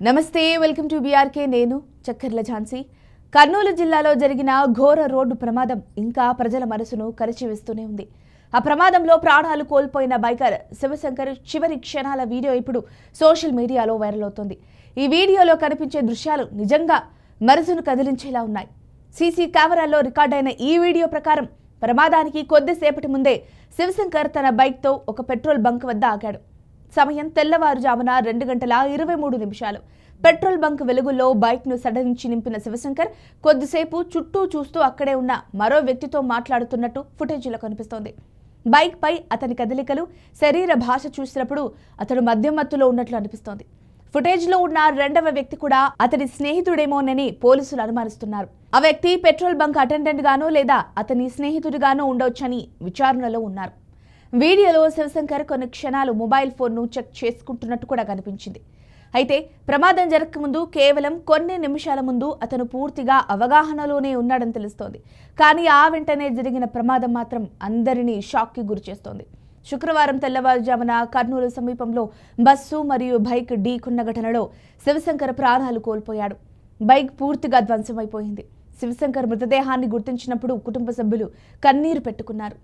నమస్తే welcome to BRK నేను చక్కర్ల ఝాన్సీ. కర్నూలు జిల్లాలో జరిగిన ఘోర రోడ్డు ప్రమాదం ఇంకా ప్రజల మనసును కరిచివేస్తూనే ఉంది. ఆ ప్రమాదంలో ప్రాణాలు కోల్పోయిన బైకర్ శివశంకర్ చివరి క్షణాల వీడియో ఇప్పుడు సోషల్ మీడియాలో వైరల్ అవుతోంది. ఈ వీడియోలో కనిపించే దృశ్యాలు నిజంగా మనసును కదిలించేలా ఉన్నాయి. సీసీ కెమెరాల్లో రికార్డైన ఈ వీడియో ప్రకారం ప్రమాదానికి కొద్దిసేపటి ముందే శివశంకర్ తన బైక్తో ఒక పెట్రోల్ బంక్ వద్ద ఆగాడు. సమయం తెల్లవారుజామున రెండు గంటల ఇరవై మూడు నిమిషాలు. పెట్రోల్ బంక్ వెలుగులో బైక్ను సడలించి నింపిన శివశంకర్ కొద్దిసేపు చుట్టూ చూస్తూ అక్కడే ఉన్న మరో వ్యక్తితో మాట్లాడుతున్నట్టు ఫుటేజీలో కనిపిస్తోంది. బైక్ పై అతని కదలికలు శరీర భాష చూసినప్పుడు అతడు మద్యమత్తులో ఉన్నట్లు అనిపిస్తోంది. ఫుటేజ్లో ఉన్న రెండవ వ్యక్తి కూడా అతని స్నేహితుడేమోనని పోలీసులు అనుమానిస్తున్నారు. ఆ వ్యక్తి పెట్రోల్ బంక్ అటెండెంట్ గానో లేదా అతని స్నేహితుడిగానో ఉండొచ్చని విచారణలో ఉన్నారు. వీడియోలో శివశంకర్ కొన్ని క్షణాలు మొబైల్ ఫోన్ను చెక్ చేసుకుంటున్నట్టు కూడా కనిపించింది. అయితే ప్రమాదం జరగకముందు కేవలం కొన్ని నిమిషాల ముందు అతను పూర్తిగా అవగాహనలోనే ఉన్నాడని తెలుస్తోంది. కానీ ఆ వెంటనే జరిగిన ప్రమాదం మాత్రం అందరినీ షాక్కి గురిచేస్తోంది శుక్రవారం తెల్లవారుజామున కర్నూలు సమీపంలో బస్సు మరియు బైక్ ఢీకున్న ఘటనలో శివశంకర్ ప్రాణాలు కోల్పోయాడు. బైక్ పూర్తిగా ధ్వంసమైపోయింది. శివశంకర్ మృతదేహాన్ని గుర్తించినప్పుడు కుటుంబ సభ్యులు కన్నీరు పెట్టుకున్నారు.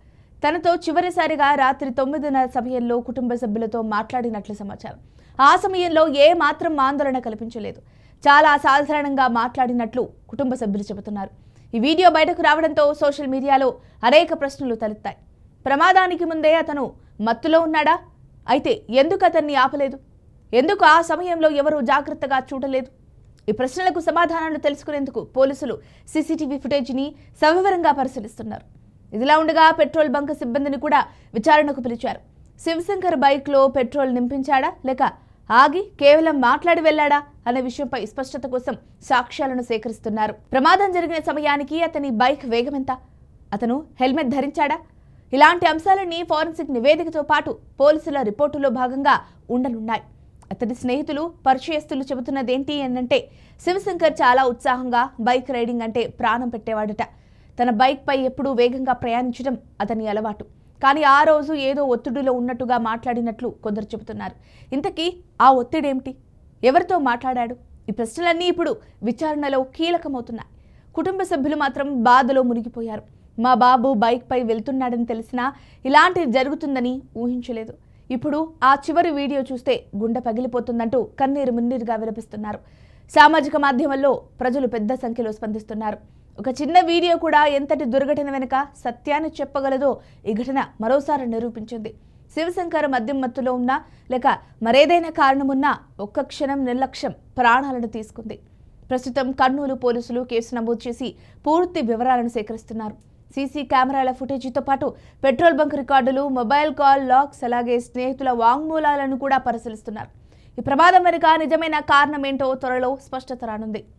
తనతో చివరిసారిగా రాత్రి తొమ్మిదిన్నర సమయంలో కుటుంబ సభ్యులతో మాట్లాడినట్లు సమాచారం. ఆ సమయంలో ఏ మాత్రం ఆందోళన కల్పించలేదు. చాలా సాధారణంగా మాట్లాడినట్లు కుటుంబ సభ్యులు చెబుతున్నారు. ఈ వీడియో బయటకు రావడంతో సోషల్ మీడియాలో అనేక ప్రశ్నలు తలెత్తాయి. ప్రమాదానికి ముందే అతను మత్తులో ఉన్నాడా? అయితే ఎందుకు అతన్ని ఆపలేదు? ఎందుకు ఆ సమయంలో ఎవరూ జాగ్రత్తగా చూడలేదు? ఈ ప్రశ్నలకు సమాధానాలు తెలుసుకునేందుకు పోలీసులు సీసీటీవీ ఫుటేజీని సవివరంగా పరిశీలిస్తున్నారు. ఇదిలా ఉండగా పెట్రోల్ బంక్ సిబ్బందిని కూడా విచారణకు పిలిచారు. శివశంకర్ బైక్లో పెట్రోల్ నింపించాడా లేక ఆగి కేవలం మాట్లాడి వెళ్ళాడా అనే విషయంపై స్పష్టత కోసం సాక్ష్యాలను సేకరిస్తున్నారు. ప్రమాదం జరిగిన సమయానికి అతని బైక్ వేగమెంత? అతను హెల్మెట్ ధరించాడా? ఇలాంటి అంశాలన్నీ ఫోరెన్సిక్ నివేదికతో పాటు పోలీసుల రిపోర్టులో భాగంగా ఉండనున్నాయి. అతని స్నేహితులు పరిచయస్తులు చెబుతున్నదేంటి అనంటే శివశంకర్ చాలా ఉత్సాహంగా బైక్ రైడింగ్ అంటే ప్రాణం పెట్టేవాడట. తన బైక్పై ఎప్పుడూ వేగంగా ప్రయాణించడం అతని అలవాటు. కానీ ఆ రోజు ఏదో ఒత్తిడిలో ఉన్నట్టుగా మాట్లాడినట్లు కొందరు చెబుతున్నారు. ఇంతకీ ఆ ఒత్తిడేమిటి? ఎవరితో మాట్లాడాడు? ఈ ప్రశ్నలన్నీ ఇప్పుడు విచారణలో కీలకమవుతున్నాయి. కుటుంబ సభ్యులు మాత్రం బాధలో మునిగిపోయారు. మా బాబు బైక్ పై వెళ్తున్నాడని తెలిసినా ఇలాంటిది జరుగుతుందని ఊహించలేదు. ఇప్పుడు ఆ చివరి వీడియో చూస్తే గుండె పగిలిపోతుందంటూ కన్నీరు మున్నీరుగా విలపిస్తున్నారు సామాజిక మాధ్యమంలో ప్రజలు పెద్ద సంఖ్యలో స్పందిస్తున్నారు. ఒక చిన్న వీడియో కూడా ఎంతటి దుర్ఘటన వెనుక సత్యాన్ని చెప్పగలదో ఈ ఘటన మరోసారి నిరూపించింది. శివశంకర్ మద్యం మత్తులో ఉన్నా లేక మరేదైనా కారణమున్నా ఒక్క క్షణం నిర్లక్ష్యం ప్రాణాలను తీసుకుంది. ప్రస్తుతం కర్నూలు పోలీసులు కేసు నమోదు చేసి పూర్తి వివరాలను సేకరిస్తున్నారు. సీసీ కెమెరాల ఫుటేజీతో పాటు petrol bunk records mobile call logs అలాగే స్నేహితుల వాంగ్మూలాలను కూడా పరిశీలిస్తున్నారు. ఈ ప్రమాదం వెనుక నిజమైన కారణం ఏంటో త్వరలో స్పష్టత రానుంది.